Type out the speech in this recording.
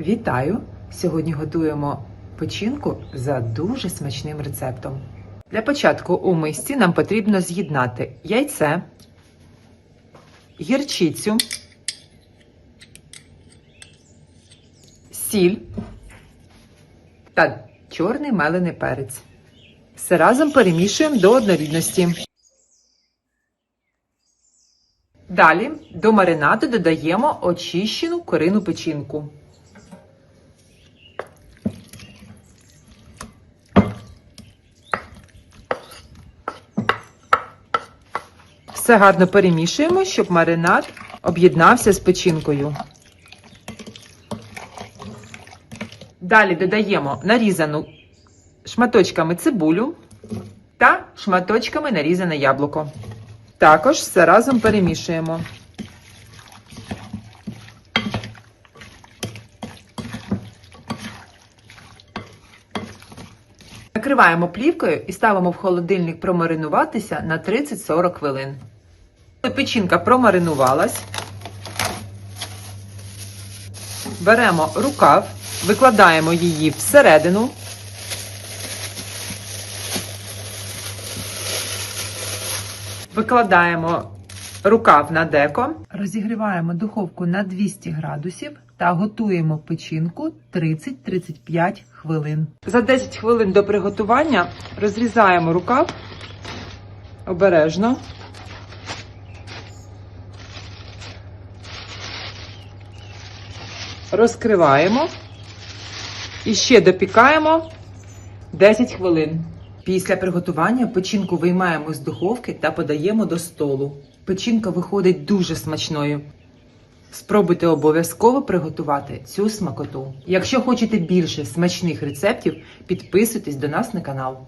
Вітаю! Сьогодні готуємо печінку за дуже смачним рецептом. Для початку у мисці нам потрібно з'єднати яйце, гірчицю, сіль та чорний мелений перець. Все разом перемішуємо до однорідності. Далі до маринаду додаємо очищену курину печінку. Все гарно перемішуємо, щоб маринад об'єднався з печінкою. Далі додаємо нарізану шматочками цибулю та шматочками нарізане яблуко. Також все разом перемішуємо. Накриваємо плівкою і ставимо в холодильник промаринуватися на 30-40 хвилин. Печінка промаринувалась. Беремо рукав, викладаємо її всередину. Викладаємо рукав на деко, розігріваємо духовку на 200 градусів та готуємо печінку 30-35 хвилин. За 10 хвилин до приготування розрізаємо рукав обережно. Розкриваємо і ще допікаємо 10 хвилин. Після приготування печінку виймаємо з духовки та подаємо до столу. Печінка виходить дуже смачною. Спробуйте обов'язково приготувати цю смакоту. Якщо хочете більше смачних рецептів, підписуйтесь до нас на канал.